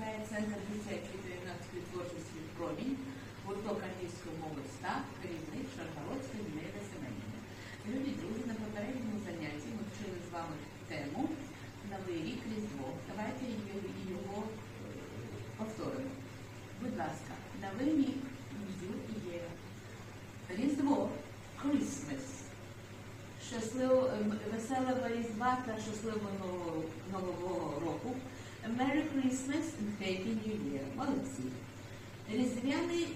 зберігає Центр дитячої та юнацької творчості промінь, гурток англійської мови СТА, керівник Шаргородська Юлія Семенівна. На попередньому занятті ми вчили з вами тему Новий рік Різдво. Давайте його е, повторимо. Будь ласка, Новий рік New Year. Різдво Christmas. Щасливо, ем, веселого Різдва та щасливого нового, нового року. Merry Christmas and Happy New Year. Молодці. Різдвяний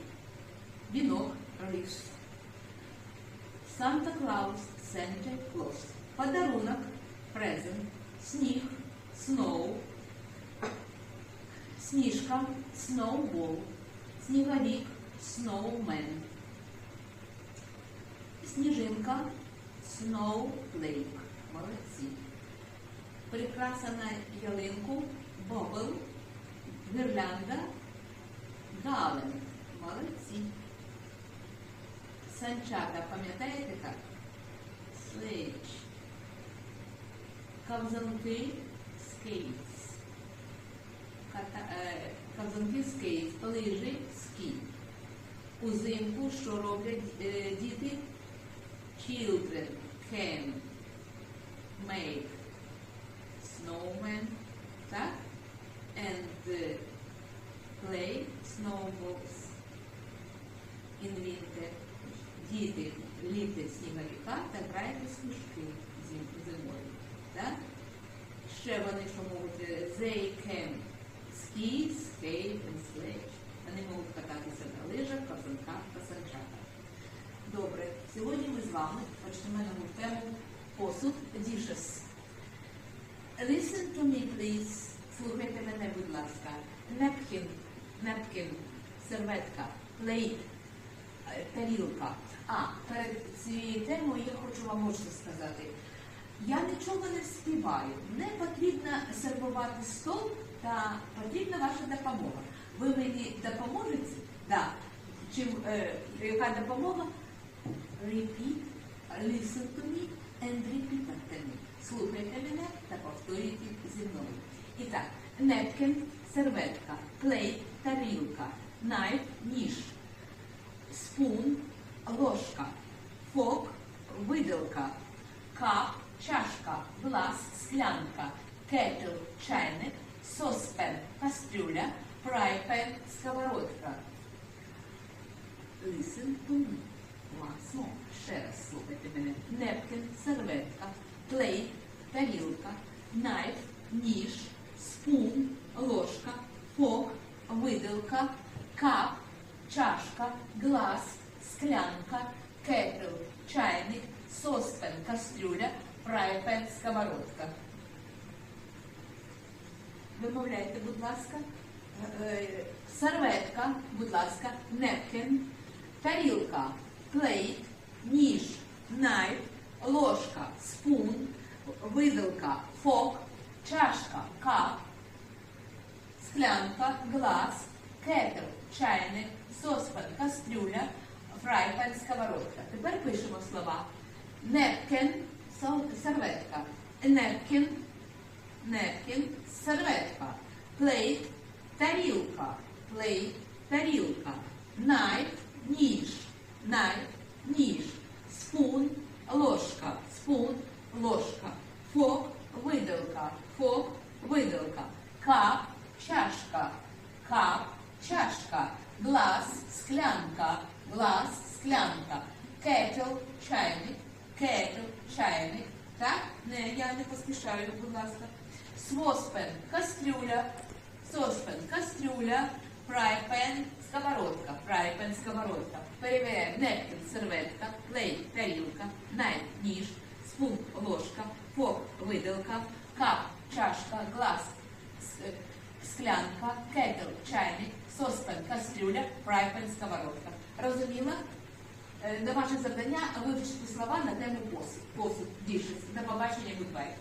вінок Ріс. Санта Клаус, Santa Claus. Подарунок, презент, сніг, snow, сніжка, snowball, сніговик, snowman. Сніжинка, snowflake. Молодці. Прикраса на ялинку, бобл, гірлянда, гален. Молодці. Санчата, пам'ятаєте як? Слич. Ковзанки, скейтс. Е, Ковзанки, скейтс, лижі, скі. Узимку, що роблять е, діти? Children can make Діти ліплять сніговика та грають у сніжки зим- зимою. Ще вони що можуть? е, They can ski, skate and sledge. Вони можуть кататися на лижах, ковзанках та санчатах. Добре, сьогодні ми з вами почнемо тему посуд dishes. Listen to me, please. Слухайте мене, будь ласка. Napkin, napkin, серветка, plate, тарілка. А, перед цією темою я хочу вам ось сказати. Я нічого не співаю. Не потрібно сервувати стол та потрібна ваша допомога. Ви мені допоможете? Да. Чим, е, яка допомога? Repeat, listen to me and repeat after me. Слухайте мене та повторюйте зі мною. І так, napkin – серветка, plate – тарілка, knife – ніж, spoon – ложка, fork – виделка, cup – чашка, glass – склянка, kettle – чайник, saucepan – кастрюля, pan – сковородка. To me. Once. Ще раз слухайте мене. Непкін, серветка, плейт, тарілка, найф, ніж, спун, ложка, фок, виделка, кап, чашка, глас, склянка, кетл, чайник, соспен, кастрюля, фрайпен, сковородка. Вимовляйте, будь ласка. Е, Серветка, будь ласка, непкін, тарілка, плейт, ніж, найф, ложка, спун, виделка, фок, чашка, кап, склянка, глаз, кетл, чайник, соспен, кастрюля, фрайпан, сковородка. Тепер пишемо слова. Непкін, серветка, непкін, Непкін, серветка, плейт, тарілка, плейт, тарілка, найф, ніж, найф, ніж, спун, ложка, спун, ложка, фок, виделка, фок, виделка, кап, чашка, кап, чашка, глаз, склянка, глаз, склянка, кетл, чайник, кетл, чайник, так? Не, я не поспішаю, будь ласка. Своспен, кастрюля, соспен, кастрюля, фрайпен, сковородка, фрайпен, сковородка. Перевіряємо, непкін, серветка, плейт, тарілка, найф, ніж, спун, ложка, фок, виделка, кап, чашка, глаз, склянка, кетл, чайник, соспен, кастрюля, фрайпен, сковородка. Розуміла? Е, Домашнє завдання вивчити слова на тему посуд. Посуд, dishes. До побачення, goodbye.